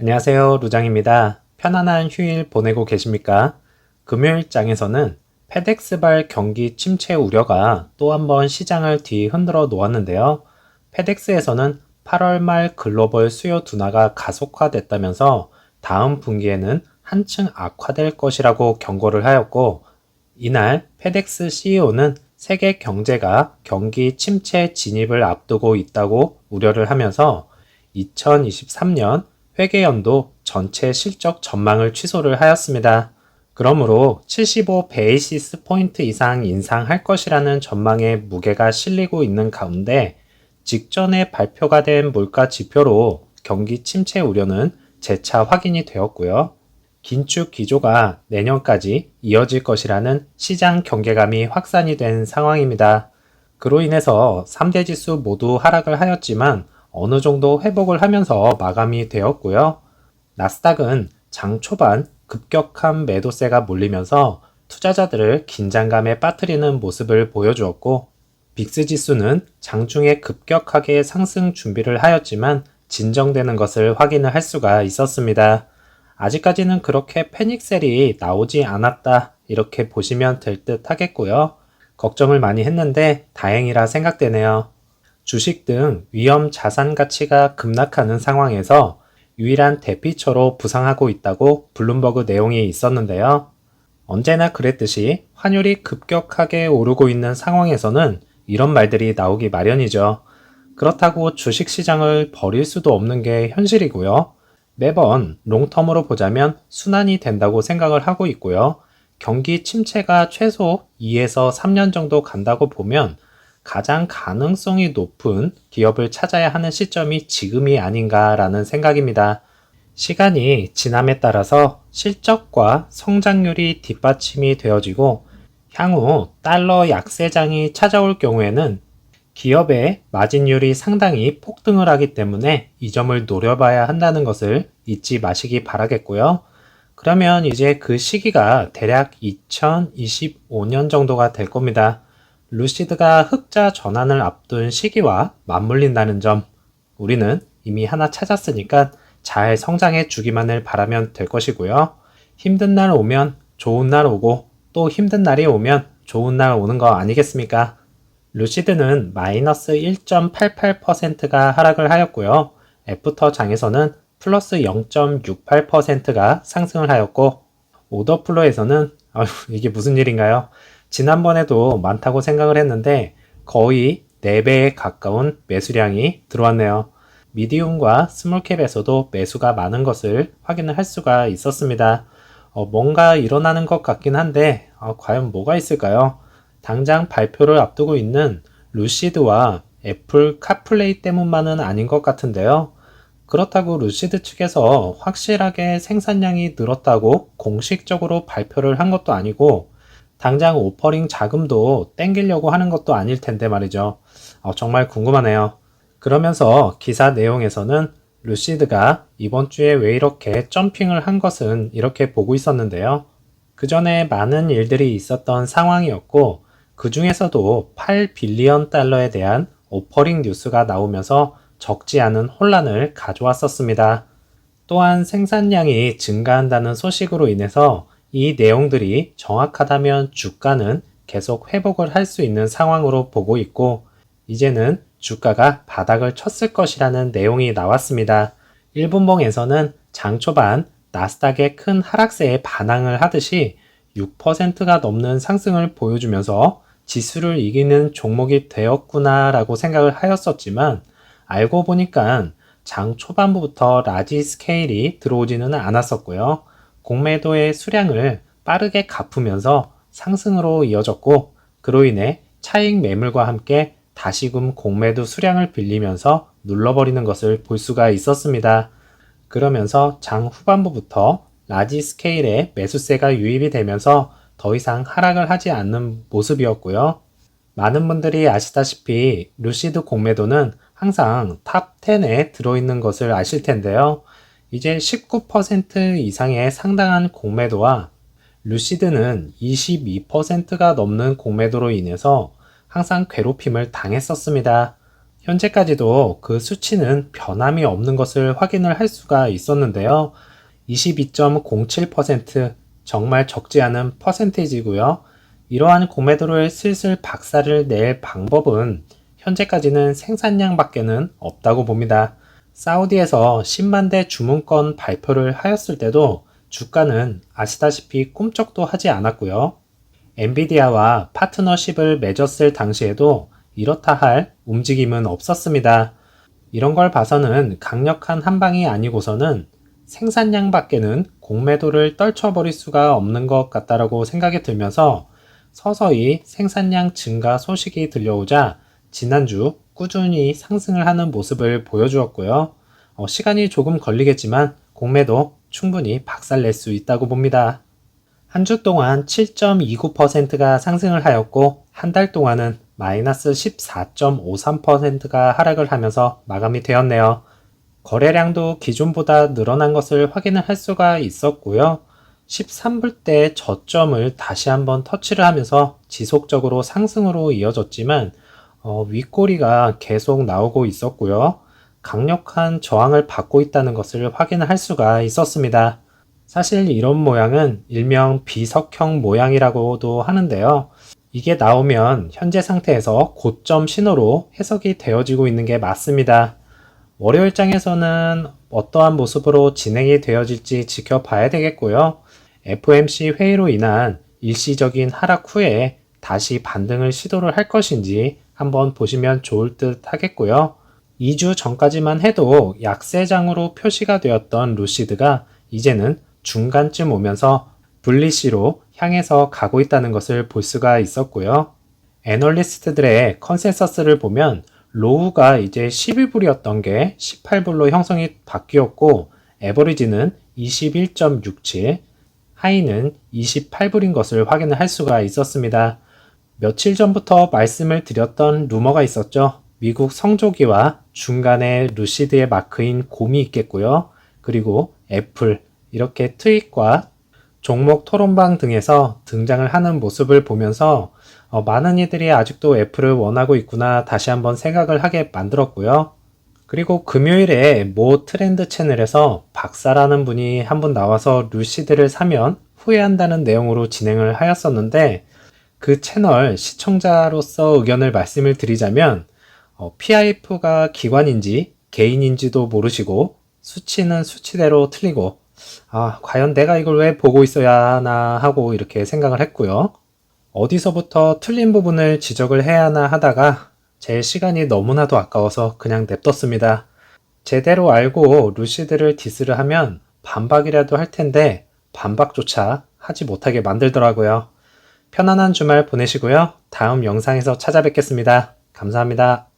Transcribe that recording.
안녕하세요. 루장입니다. 편안한 휴일 보내고 계십니까? 금요일장에서는 페덱스발 경기 침체 우려가 또 한 번 시장을 뒤흔들어 놓았는데요. 페덱스에서는 8월 말 글로벌 수요 둔화가 가속화됐다면서 다음 분기에는 한층 악화될 것이라고 경고를 하였고, 이날 페덱스 CEO는 세계 경제가 경기 침체 진입을 앞두고 있다고 우려를 하면서 2023년 회계연도 전체 실적 전망을 취소를 하였습니다. 그러므로 75 베이시스 포인트 이상 인상할 것이라는 전망에 무게가 실리고 있는 가운데 직전에 발표가 된 물가 지표로 경기 침체 우려는 재차 확인이 되었고요. 긴축 기조가 내년까지 이어질 것이라는 시장 경계감이 확산이 된 상황입니다. 그로 인해서 3대 지수 모두 하락을 하였지만 어느 정도 회복을 하면서 마감이 되었고요. 나스닥은 장 초반 급격한 매도세가 몰리면서 투자자들을 긴장감에 빠뜨리는 모습을 보여주었고, 빅스 지수는 장중에 급격하게 상승 준비를 하였지만 진정되는 것을 확인을 할 수가 있었습니다. 아직까지는 그렇게 패닉셀이 나오지 않았다. 이렇게 보시면 될 듯 하겠고요. 걱정을 많이 했는데 다행이라 생각되네요. 주식 등 위험 자산 가치가 급락하는 상황에서 유일한 대피처로 부상하고 있다고 블룸버그 내용이 있었는데요. 언제나 그랬듯이 환율이 급격하게 오르고 있는 상황에서는 이런 말들이 나오기 마련이죠. 그렇다고 주식 시장을 버릴 수도 없는 게 현실이고요. 매번 롱텀으로 보자면 순환이 된다고 생각을 하고 있고요. 경기 침체가 최소 2에서 3년 정도 간다고 보면 가장 가능성이 높은 기업을 찾아야 하는 시점이 지금이 아닌가라는 생각입니다. 시간이 지남에 따라서 실적과 성장률이 뒷받침이 되어지고 향후 달러 약세장이 찾아올 경우에는 기업의 마진율이 상당히 폭등을 하기 때문에 이 점을 노려봐야 한다는 것을 잊지 마시기 바라겠고요. 그러면 이제 그 시기가 대략 2025년 정도가 될 겁니다. 루시드가 흑자 전환을 앞둔 시기와 맞물린다는 점, 우리는 이미 하나 찾았으니까 잘 성장해 주기만을 바라면 될 것이고요. 힘든 날 오면 좋은 날 오고 또 힘든 날이 오면 좋은 날 오는 거 아니겠습니까? 루시드는 마이너스 1.88%가 하락을 하였고요. 애프터 장에서는 플러스 0.68%가 상승을 하였고, 오더플로에서는, 아휴, 이게 무슨 일인가요? 지난번에도 많다고 생각을 했는데 거의 4배에 가까운 매수량이 들어왔네요. 미디움과 스몰캡에서도 매수가 많은 것을 확인을 할 수가 있었습니다. 어, 뭔가 일어나는 것 같긴 한데 어, 과연 뭐가 있을까요? 당장 발표를 앞두고 있는 루시드와 애플 카플레이 때문만은 아닌 것 같은데요. 그렇다고 루시드 측에서 확실하게 생산량이 늘었다고 공식적으로 발표를 한 것도 아니고 당장 오퍼링 자금도 땡기려고 하는 것도 아닐 텐데 말이죠. 어, 정말 궁금하네요. 그러면서 기사 내용에서는 루시드가 이번 주에 왜 이렇게 점핑을 한 것은 이렇게 보고 있었는데요. 그 전에 많은 일들이 있었던 상황이었고, 그 중에서도 8 빌리언 달러에 대한 오퍼링 뉴스가 나오면서 적지 않은 혼란을 가져왔었습니다. 또한 생산량이 증가한다는 소식으로 인해서 이 내용들이 정확하다면 주가는 계속 회복을 할 수 있는 상황으로 보고 있고, 이제는 주가가 바닥을 쳤을 것이라는 내용이 나왔습니다. 1분봉에서는 장 초반 나스닥의 큰 하락세에 반항을 하듯이 6%가 넘는 상승을 보여주면서 지수를 이기는 종목이 되었구나라고 생각을 하였었지만 알고 보니까 장 초반부부터 라지 스케일이 들어오지는 않았었고요. 공매도의 수량을 빠르게 갚으면서 상승으로 이어졌고 그로 인해 차익 매물과 함께 다시금 공매도 수량을 빌리면서 눌러버리는 것을 볼 수가 있었습니다. 그러면서 장 후반부부터 라지 스케일의 매수세가 유입이 되면서 더 이상 하락을 하지 않는 모습이었고요. 많은 분들이 아시다시피 루시드 공매도는 항상 탑 10에 들어있는 것을 아실 텐데요. 이제 19% 이상의 상당한 공매도와 루시드는 22%가 넘는 공매도로 인해서 항상 괴롭힘을 당했었습니다. 현재까지도 그 수치는 변함이 없는 것을 확인을 할 수가 있었는데요. 22.07% 정말 적지 않은 퍼센테이지고요. 이러한 공매도를 슬슬 박살을 낼 방법은 현재까지는 생산량 밖에는 없다고 봅니다. 사우디에서 10만 대 주문권 발표를 하였을 때도 주가는 아시다시피 꿈쩍도 하지 않았고요. 엔비디아와 파트너십을 맺었을 당시에도 이렇다 할 움직임은 없었습니다. 이런 걸 봐서는 강력한 한방이 아니고서는 생산량 밖에는 공매도를 떨쳐버릴 수가 없는 것 같다라고 생각이 들면서 서서히 생산량 증가 소식이 들려오자 지난주 꾸준히 상승을 하는 모습을 보여주었고요. 어, 시간이 조금 걸리겠지만 공매도 충분히 박살낼 수 있다고 봅니다. 한 주 동안 7.29%가 상승을 하였고 한 달 동안은 마이너스 14.53%가 하락을 하면서 마감이 되었네요. 거래량도 기존보다 늘어난 것을 확인을 할 수가 있었고요. 13불 때 저점을 다시 한번 터치를 하면서 지속적으로 상승으로 이어졌지만 어, 윗꼬리가 계속 나오고 있었고요. 강력한 저항을 받고 있다는 것을 확인을 할 수가 있었습니다. 사실 이런 모양은 일명 비석형 모양이라고도 하는데요. 이게 나오면 현재 상태에서 고점 신호로 해석이 되어지고 있는 게 맞습니다. 월요일장에서는 어떠한 모습으로 진행이 되어질지 지켜봐야 되겠고요. FMC 회의로 인한 일시적인 하락 후에 다시 반등을 시도를 할 것인지 한번 보시면 좋을 듯 하겠고요. 2주 전까지만 해도 약세장으로 표시가 되었던 루시드가 이제는 중간쯤 오면서 분리시로 향해서 가고 있다는 것을 볼 수가 있었고요. 애널리스트들의 컨센서스를 보면 로우가 이제 12불이었던 게 18불로 형성이 바뀌었고 에버리지는 21.67, 하이는 28불인 것을 확인을 할 수가 있었습니다. 며칠 전부터 말씀을 드렸던 루머가 있었죠. 미국 성조기와 중간에 루시드의 마크인 곰이 있겠고요. 그리고 애플, 이렇게 트윗과 종목 토론방 등에서 등장을 하는 모습을 보면서 어, 많은 이들이 아직도 애플을 원하고 있구나 다시 한번 생각을 하게 만들었고요. 그리고 금요일에 모 트렌드 채널에서 박사라는 분이 한 분 나와서 루시드를 사면 후회한다는 내용으로 진행을 하였었는데 그 채널 시청자로서 의견을 말씀을 드리자면 어, PIF가 기관인지 개인인지도 모르시고 수치는 수치대로 틀리고 아, 과연 내가 이걸 왜 보고 있어야 하나 하고 이렇게 생각을 했고요. 어디서부터 틀린 부분을 지적을 해야 하나 하다가 제 시간이 너무나도 아까워서 그냥 냅뒀습니다. 제대로 알고 루시드를 디스를 하면 반박이라도 할 텐데 반박조차 하지 못하게 만들더라고요. 편안한 주말 보내시고요. 다음 영상에서 찾아뵙겠습니다. 감사합니다.